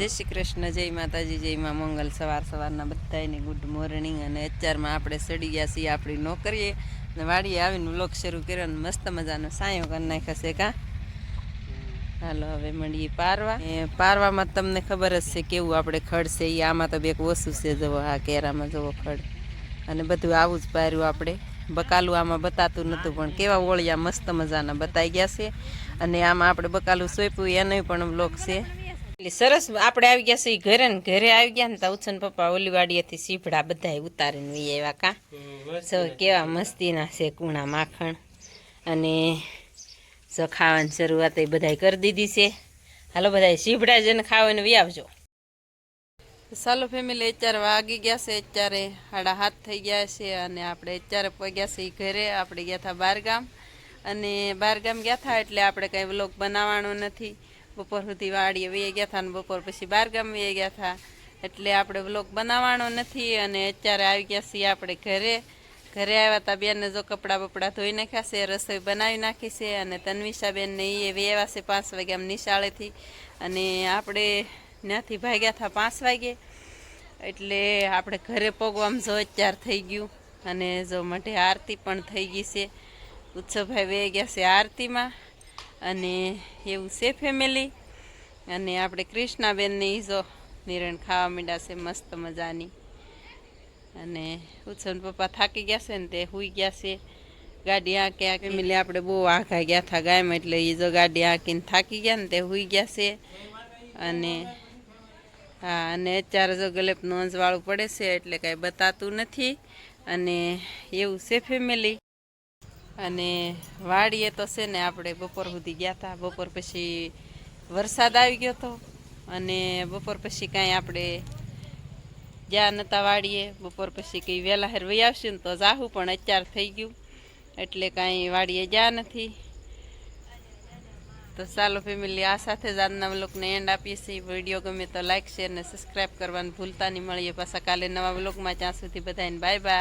જય શ્રી કૃષ્ણ, જય માતાજી, જય માં મંગલ. સવાર સવારના બધાને ગુડ મોર્નિંગ અને અત્યારમાં આપણે સડી ગયા છીએ આપણી નોકરીએ. અને વાડીએ આવીને વ્લોગ શરૂ કર્યો અને મસ્ત મજાનો સાયો કરી નાખ્યો છે કા? હાલો, હવે મળીએ પારવા. એ પારવામાં તમને ખબર જ છે કેવું આપણે ખડ છે એ આમાં તો બેક ઓછું છે. જવો આ કેરામાં જવો ખડ. અને બધું આવું જ પાર્યું આપણે. બકાલું આમાં બતાતું નહોતું પણ કેવા ઓળિયા મસ્ત મજાના બતાઈ ગયા છે. અને આમાં આપણે બકાલું સોંપ્યું એનો પણ બ્લોક છે. એટલે સરસ આપણે આવી ગયા છીએ ઘરે ને ઘરે આવી ગયા ને તો ઉછન પપ્પા ઓલી વાડીએથી સીભડા બધા ઉતારીને વી આવ્યા કા. સો કેવા મસ્તીના છે કૂણા માખણ અને સો ખાવાની શરૂઆત એ બધા કરી દીધી છે. હાલો બધા સીભડા જઈને ખાવાને વી આવજો. ચાલો ફેમિલી અત્યારે વાગી ગયા છે, અત્યારે સાડા હાથ થઈ ગયા છે અને આપણે અત્યારે પગ્યા છે ઘરે, આપણે ગયા હતા બારગામ. અને બારગામ ગયા હતા એટલે આપણે કંઈ વ્લોગ બનાવવાનો નથી. બપોર સુધી વાડીએ વહી ગયા હતા અને બપોર પછી બારગામ વહી ગયા હતા એટલે આપણે વ્લોગ બનાવવાનો નથી અને અત્યારે આવી ગયા છીએ આપણે ઘરે. ઘરે આવ્યા હતા બેનને જો કપડાં બપડા ધોઈ નાખ્યા છે, રસોઈ બનાવી નાખી છે અને તન્વિષાબેનને એ આવ્યા છે પાંચ વાગે આમ નિશાળેથી. અને આપણે ત્યાંથી ભાગ્યા હતા પાંચ વાગે. એટલે આપણે ઘરે પગવામાં જો અત્યાર થઈ ગયું. અને જો માટે આરતી પણ થઈ ગઈ છે. ઉત્સવભાઈ વે ગયા છે આરતીમાં. અને એવું છે ફેમિલી અને આપણે કૃષ્ણાબેનને ઈજો નિરણ ખાવા માંડ્યા છે, મસ્ત મજાની. અને ઉત્સવ પપ્પા થાકી ગયા છે ને તે હુઈ ગયા છે. ગાડી આંકે આંકી મિલે આપણે બહુ આઘા ગયા હતા ગાયમાં એટલે એ જો ગાડી આંકીને થાકી ગયા ને તે હુઈ ગયા છે. અને હા, અને અત્યારે જો ગલેપ નોંધવાળું પડે છે એટલે કાંઈ બતાતું નથી. અને એવું છે ફેમિલી અને વાડીએ તો છે ને આપણે બપોર સુધી ગયા હતા બપોર પછી વરસાદ આવી ગયો હતો અને બપોર પછી કાંઈ આપણે ગયા નહોતા વાડીએ. બપોર પછી કંઈ વહેલા હેર વહી આવશે ને તો જાહું, પણ અત્યાર થઈ ગયું. એટલે કાંઈ વાડીએ જ્યાં નથી. તો ચાલો ફેમિલી આ સાથે જ આજના વ્લોગને એન્ડ આપીએ છીએ. વીડિયો ગમે તો લાઇક શેર અને સબસ્ક્રાઈબ કરવાનું ભૂલતા નહીં. મળીએ પાછા કાલે નવા વ્લોગમાં. ત્યાં સુધી બધાને બાય બાય